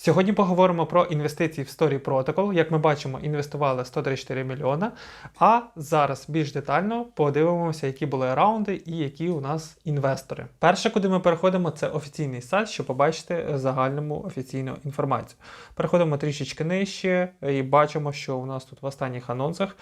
Сьогодні поговоримо про інвестиції в Story Protocol. Як ми бачимо, інвестували 134 мільйона. А зараз більш детально подивимося, які були раунди і які у нас інвестори. Перше, куди ми переходимо, це офіційний сайт, щоб побачити загальному офіційну інформацію. Переходимо трішечки нижче і бачимо, що у нас тут в останніх анонсах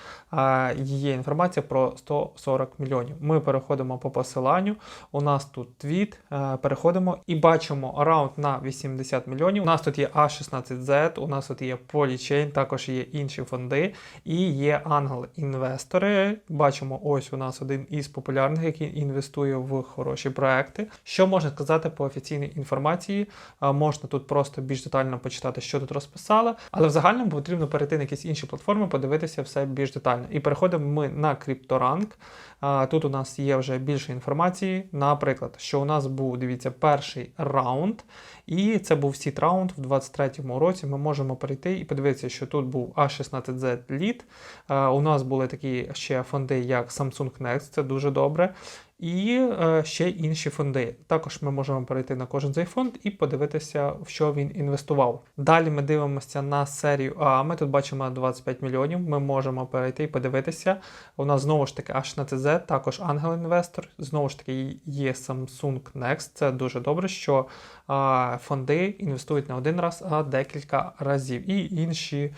є інформація про 140 мільйонів. Ми переходимо по посиланню. У нас тут твіт, е, переходимо і бачимо раунд на 80 мільйонів. У нас тут є A16Z, у нас тут є Polychain, також є інші фонди і є ангел-інвестори. Бачимо, ось у нас один із популярних, який інвестує в хороші проекти. Що можна сказати по офіційній інформації? Можна тут просто більш детально почитати, що тут розписали, але в загальному потрібно перейти на якісь інші платформи, подивитися все більш детально. І переходимо ми на CryptoRank. Тут у нас є вже більше інформації. Наприклад, що у нас був, дивіться, перший раунд, і це був сіт раунд в 23-му році. Ми можемо перейти і подивитися, що тут був A16Z Lite. У нас були такі ще фонди, як Samsung Next, це дуже добре. І е, ще інші фонди. Також ми можемо перейти на кожен цей фонд і подивитися, в що він інвестував. Далі ми дивимося на серію А. Ми тут бачимо 25 мільйонів. Ми можемо перейти і подивитися. У нас знову ж таки H16Z, також Ангел Інвестор. Знову ж таки є Samsung Next. Це дуже добре, що фонди інвестують не один раз, а декілька разів. І інші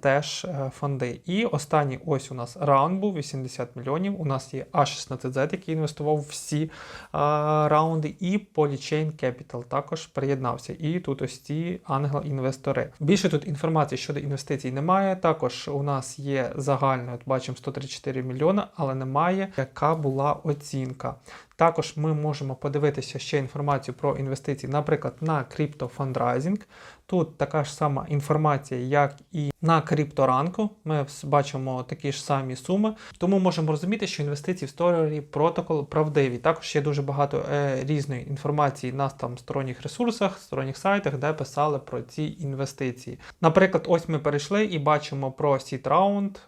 теж е, фонди. І останній ось у нас раунд був 80 мільйонів. У нас є A16Z, який інвестував всі а, раунди, і Polychain Capital також приєднався. І тут ось ці ангел-інвестори. Більше тут інформації щодо інвестицій немає. Також у нас є загально, от бачимо 134 мільйона, але немає, яка була оцінка. Також ми можемо подивитися ще інформацію про інвестиції, наприклад, на криптофандрайзинг. Тут така ж сама інформація, як і на крипторанку. Ми бачимо такі ж самі суми. Тому можемо розуміти, що інвестиції в Story Protocol правдиві. Також є дуже багато е, різної інформації на там сторонніх ресурсах, сторонніх сайтах, де писали про ці інвестиції. Наприклад, ось ми перейшли і бачимо про.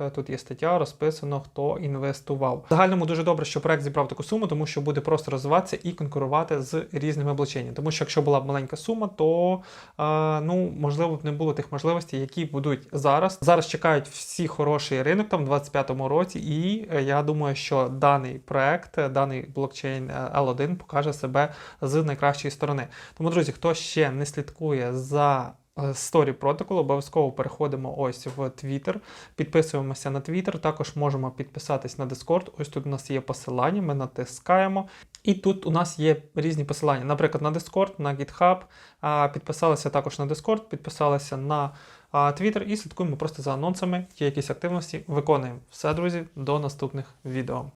Е, Тут є стаття, розписано, хто інвестував. В загальному дуже добре, що проект зібрав таку суму, тому що буде просто розвиватися і конкурувати з різними блокчейнами. Тому що якщо була б маленька сума, то е, ну можливо б не було тих можливостей, які будуть зараз. Зараз чекають всі хороший ринок там в 25-му році, і е, я думаю, що даний проект, е, даний блокчейн е, L1 покаже себе з найкращої сторони. Тому, друзі, хто ще не слідкує за Story Protocol, обов'язково переходимо ось в Twitter, підписуємося на Twitter, також можемо підписатись на Discord. Ось тут у нас є посилання, ми натискаємо. І тут у нас є різні посилання, наприклад, на Discord, на GitHub. Підписалися також на Discord, підписалися на Twitter і слідкуємо просто за анонсами, є якісь активності, виконуємо. Все, друзі, до наступних відео.